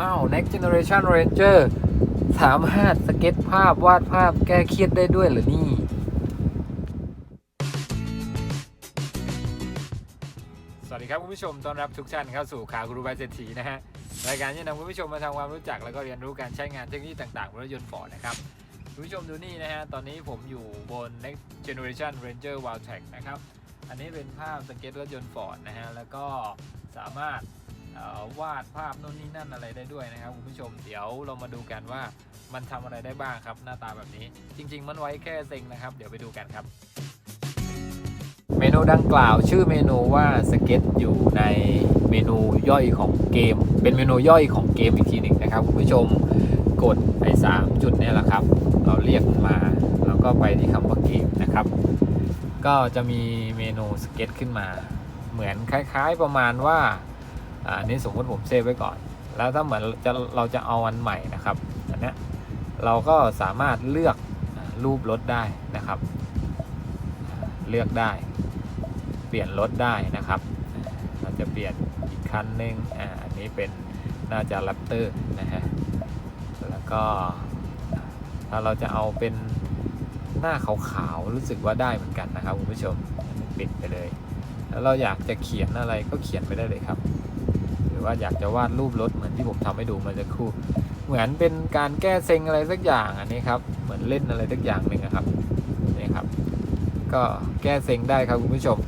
อ้าว next generation ranger สามารถสเก็ตภาพวาดภาพแก้เครียดได้ด้วยเหรือนี่ สวัสดีครับคุณผู้ชมต้อนรับทุกท่านเข้าสู่ข่าวกรูบายเศรษฐีนะฮะ รายการที่นำคุณผู้ชมมาทำความรู้จัก แล้วก็เรียนรู้การใช้งานเทคโนโลยีต่างๆบนรถยนต์ฟอร์ดนะครับ คุณผู้ชมดูนี่นะฮะ ตอนนี้ผมอยู่บน next generation ranger Wildtrak นะครับ อันนี้เป็นภาพสเก็ตรถยนต์ฟอร์ดนะฮะ แล้วก็สามารถ วาดภาพโน่นนี่นั่นอะไรได้ด้วยนะครับคุณผู้ชมเดี๋ยวเรามาดูกันว่ามันทำอะไรได้บ้างครับ หน้าตาแบบนี้ จริง ๆ มันไว้แค่เซ็งนะครับ เดี๋ยวไปดูกันครับ เมนูดังกล่าว ชื่อเมนูว่าสเก็ตอยู่ในเมนูย่อยของเกม เป็นเมนูย่อยของเกมอีกทีหนึ่งนะครับคุณผู้ชมกดไอ้สามจุดนี่แหละครับ เราเรียกมาแล้วก็ไปที่คำว่าเกมนะครับ ก็จะมีเมนูสเก็ตขึ้นมา เหมือนคล้าย ๆประมาณว่า อันนี้สมมติผมเซฟไว้ก่อน แล้วถ้าเหมือนจะเราจะเอาอันใหม่นะครับอันนี้เราก็สามารถเลือกรูปรถได้นะครับ เลือกได้ เปลี่ยนรถได้นะครับ เราจะเปลี่ยนอีกคันหนึ่งอ่าอันนี้เป็นน่าจะแรปเตอร์นะฮะแล้วก็ถ้าเราจะเอาเป็นหน้าขาวๆรู้สึกว่าได้เหมือนกันนะครับคุณผู้ชมปิดไปเลย แล้วเราอยากจะเขียนอะไรก็เขียนไปได้เลยครับ รือว่าอยากจะวาดรูปรถเหมือนที่ผมทำให้ดูมาจะครู่ เหมือนเป็นการแก้เซ็งอะไรสักอย่างอันนี้ครับเหมือนเล่นอะไรสักอย่างหนึ่งครับนี่ครับ ก็แก้เซ็งได้ครับคุณผู้ชม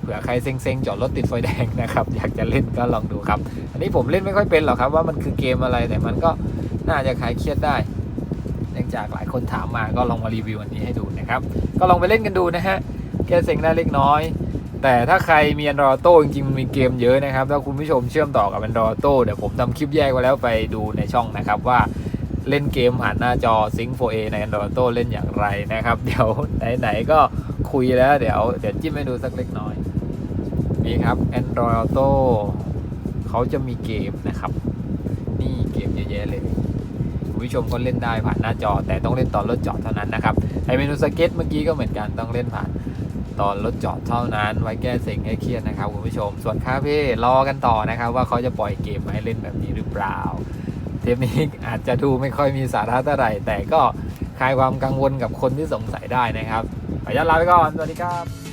เผื่อใครเซ็งๆจอดรถติดไฟแดงนะครับ อยากจะเล่นก็ลองดูครับ อันนี้ผมเล่นไม่ค่อยเป็นหรอกครับ ว่ามันคือเกมอะไรแต่มันก็น่าจะคลายเครียดได้เนื่องจากหลายคนถามมาก็ลองมารีวิวอันนี้ให้ดูนะครับ ก็ลองไปเล่นกันดูนะฮะแก้เซ็งได้เล็กน้อย แต่ถ้าใครมี Android Auto จริงๆมันมีเกมเยอะนะครับ ถ้าคุณผู้ชมเชื่อมต่อกับ Android Auto เดี๋ยวผมทำคลิปแยกไว้แล้วไปดูในช่องนะครับว่าเล่นเกมผ่านหน้าจอ Sync 4A ใน Android Auto เล่นอย่างไรนะครับ เดี๋ยวไหนๆก็คุยแล้วเดี๋ยวเดี๋ยวจิ้มให้ดูสักเล็กน้อย นี่ครับ Android Auto เขาจะมีเกมนะครับ นี่เกมเยอะแยะเลยคุณผู้ชมก็เล่นได้ผ่านหน้าจอ แต่ต้องเล่นตอนรถจอดเท่านั้นนะครับไอเมนูสเก็ตเมื่อกี้ก็เหมือนกันต้องเล่นผ่าน ตอนรถจอดเท่านั้น ไว้แก้เซ็งให้เครียดนะครับคุณผู้ชม ส่วนคาเฟ่รอกันต่อนะครับ ว่าเขาจะปล่อยเกมมาให้เล่นแบบนี้หรือเปล่า เทปนี้อาจจะดูไม่ค่อยมีสาระเท่าไหร่ แต่ก็คลายความกังวลกับคนที่สงสัยได้นะครับขออนุญาตลาไปก่อนสวัสดีครับ